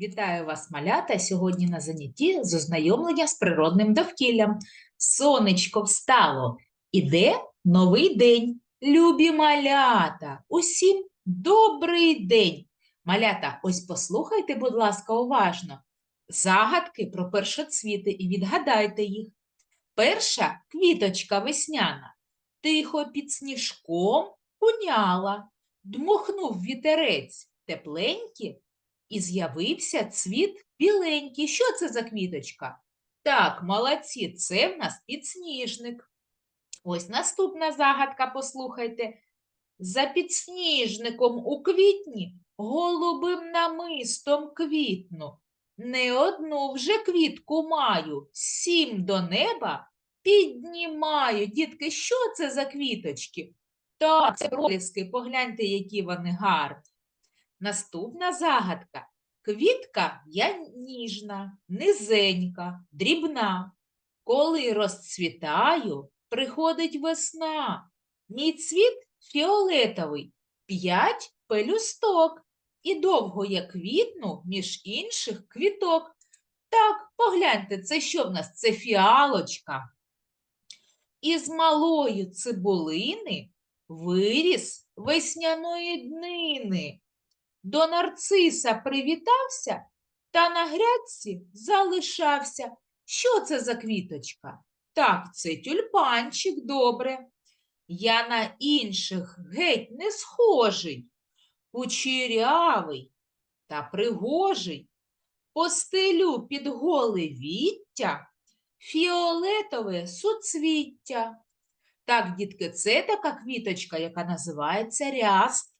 Вітаю вас, малята, сьогодні на занятті з ознайомлення з природним довкіллям. Сонечко встало, іде новий день. Любі малята, усім добрий день. Малята, ось послухайте, будь ласка, уважно. Загадки про першоцвіти і відгадайте їх. Перша квіточка весняна. Тихо під сніжком куняла, дмухнув вітерець тепленький, і з'явився цвіт біленький. Що це за квіточка? Так, молодці, це в нас підсніжник. Ось наступна загадка, послухайте. За підсніжником у квітні голубим намистом квітну. Не одну вже квітку маю, сім до неба піднімаю. Дітки, що це за квіточки? Так, це проліски, погляньте, які вони гарні. Наступна загадка. Квітка я ніжна, низенька, дрібна. Коли розцвітаю, приходить весна. Мій цвіт фіолетовий, п'ять пелюсток. І довго я квітну між інших квіток. Так, погляньте, це що в нас? Це фіалочка. Із малої цибулини виріс весняної днини. До нарциса привітався та на грядці залишався. Що це за квіточка? Так, це тюльпанчик, добре. Я на інших геть не схожий, кучерявий та пригожий. Постелю під голе віття фіолетове суцвіття. Так, дітки, це така квіточка, яка називається ряст.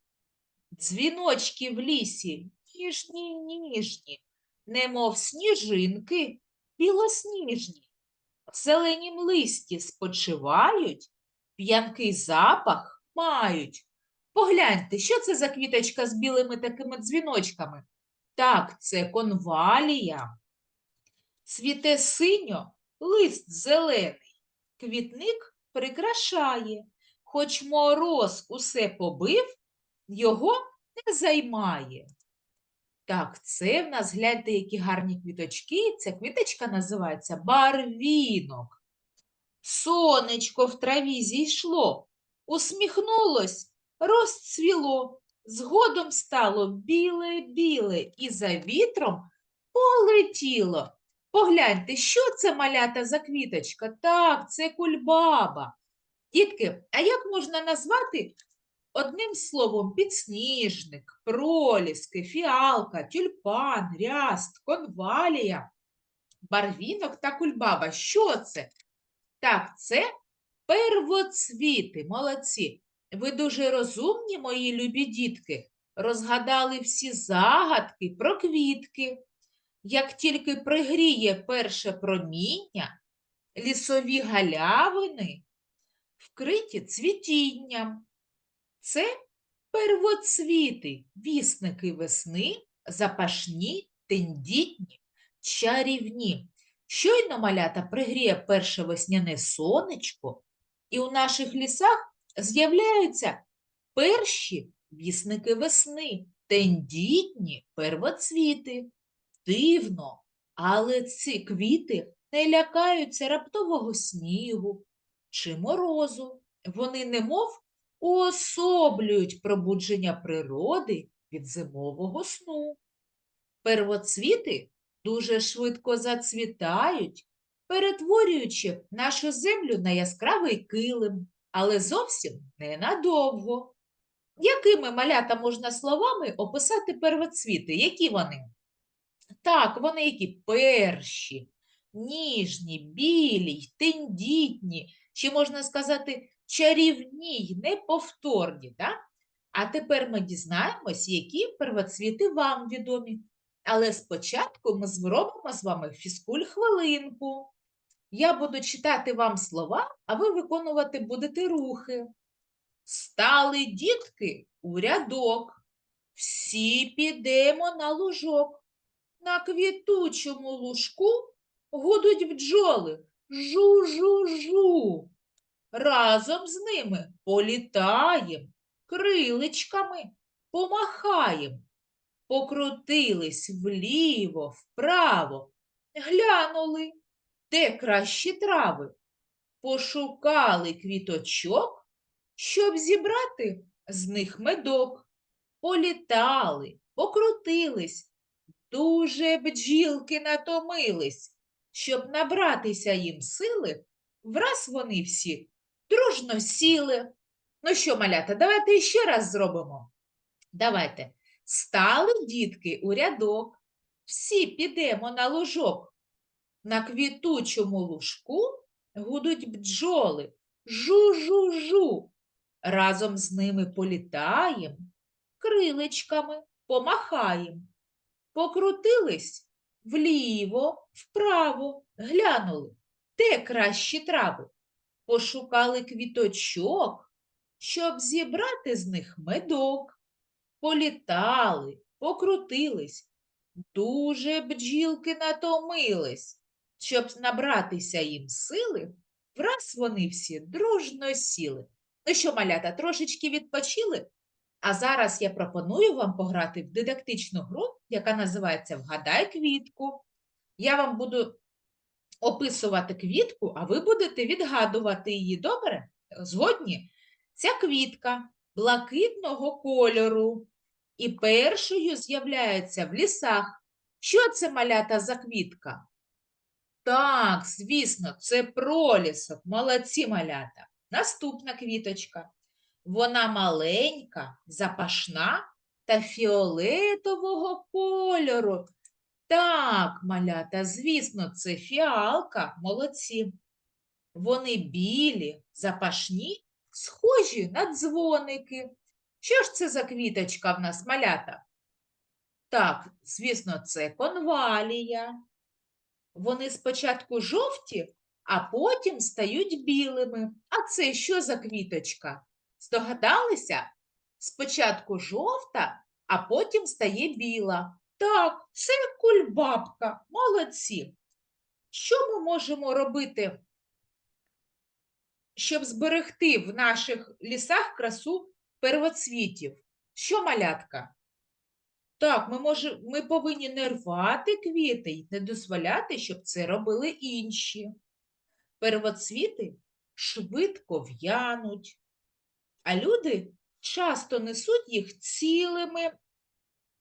Дзвіночки в лісі ніжні, ніжні, немов сніжинки білосніжні. В зеленім листі спочивають, п'янкий запах мають. Погляньте, що це за квіточка з білими такими дзвіночками? Так, це конвалія. Цвіте синьо, лист зелений, квітник прикрашає, хоч мороз усе побив, його не займає. Так, це в нас, гляньте, які гарні квіточки. Ця квіточка називається барвінок. Сонечко в траві зійшло, усміхнулось, розцвіло, згодом стало біле-біле і за вітром полетіло. Погляньте, що це малята за квіточка? Так, це кульбаба. Дітки, а як можна назвати Одним словом, підсніжник, проліски, фіалка, тюльпан, ряст, конвалія, барвінок та кульбаба. Що це? Так, це первоцвіти, молодці. Ви дуже розумні, мої любі дітки, розгадали всі загадки про квітки. Як тільки пригріє перше проміння, лісові галявини вкриті цвітінням. Це первоцвіти, вісники весни, запашні, тендітні, чарівні. Щойно малята пригріє перше весняне сонечко, і у наших лісах з'являються перші вісники весни, тендітні первоцвіти. Дивно, але ці квіти не лякаються раптового снігу чи морозу. Вони немов уособлюють пробудження природи від зимового сну. Первоцвіти дуже швидко зацвітають, перетворюючи нашу землю на яскравий килим, але зовсім ненадовго. Якими малята можна словами описати первоцвіти? Які вони? Так, вони які перші, ніжні, білі, тендітні, чи можна сказати, чарівні й неповторні. Так? А тепер ми дізнаємось, які первоцвіти вам відомі. Але спочатку ми зробимо з вами фізкуль-хвилинку. Я буду читати вам слова, а ви виконувати будете рухи. Стали дітки у рядок. Всі підемо на лужок. На квітучому лужку гудуть бджоли. Жу-жу-жу. Разом з ними політаєм, криличками помахаєм. покрутились вліво, вправо, глянули, де кращі трави, пошукали квіточок, щоб зібрати з них медок, політали, покрутились, дуже бджілки натомились, щоб набратися їм сили, враз вони всі дружно сіли. Ну що, малята, давайте ще раз зробимо. Давайте. Стали дітки у рядок, всі підемо на лужок. На квітучому лужку гудуть бджоли. Жу-жу-жу. Разом з ними політаєм, крилечками помахаєм. Покрутились вліво, вправо, глянули, де кращі трави. Пошукали квіточок, щоб зібрати з них медок. Політали, покрутились, дуже бджілки натомились, щоб набратися їм сили, враз вони всі дружно сіли. Ну що, малята, трошечки відпочили? А зараз я пропоную вам пограти в дидактичну гру, яка називається Вгадай квітку. Я вам буду описувати квітку, а ви будете відгадувати її. Добре? Згодні? Ця квітка блакитного кольору і першою з'являється в лісах. Що це малята за квітка? Так, звісно, це пролісок. Молодці малята. Наступна квіточка. Вона маленька, запашна та фіолетового кольору. Так, малята, звісно, це фіалка, молодці. Вони білі, запашні, схожі на дзвоники. Що ж це за квіточка в нас, малята? Так, звісно, це конвалія. Вони спочатку жовті, а потім стають білими. А це що за квіточка? Здогадалися? Спочатку жовта, а потім стає біла. Так, це кульбабка. Молодці. Що ми можемо робити, щоб зберегти в наших лісах красу первоцвітів? Що малятка? Так, ми, може, ми повинні не рвати квіти і не дозволяти, щоб це робили інші. Первоцвіти швидко в'януть, а люди часто несуть їх цілими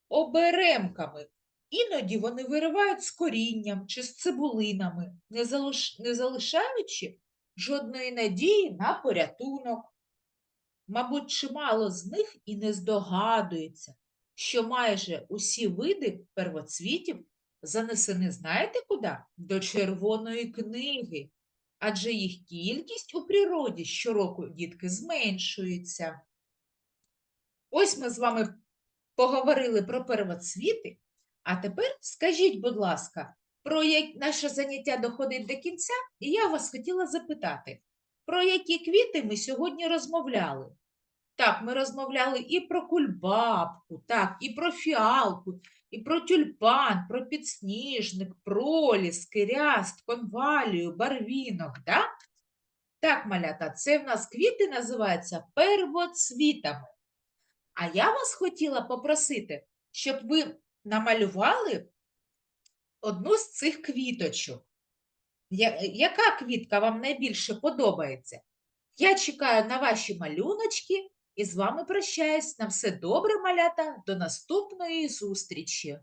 оберемками. Іноді вони виривають з корінням чи з цибулинами, не, залиш... не залишаючи жодної надії на порятунок. Мабуть, чимало з них і не здогадується, що майже усі види первоцвітів занесені знаєте куди? До Червоної книги, адже їх кількість у природі щороку дітки зменшується. Ось ми з вами поговорили про первоцвіти, а тепер скажіть, будь ласка, про як наше заняття доходить до кінця, і я вас хотіла запитати, про які квіти ми сьогодні розмовляли? Так, ми розмовляли і про кульбабку, так, і про фіалку, і про тюльпан, про підсніжник, проліс, ряст, конвалію, барвінок, да? Так, малята, це в нас квіти називаються первоцвітами. А я вас хотіла попросити, щоб ви намалювали одну з цих квіточок. Яка квітка вам найбільше подобається? Я чекаю на ваші малюночки і з вами прощаюсь. На все добре, малята. До наступної зустрічі!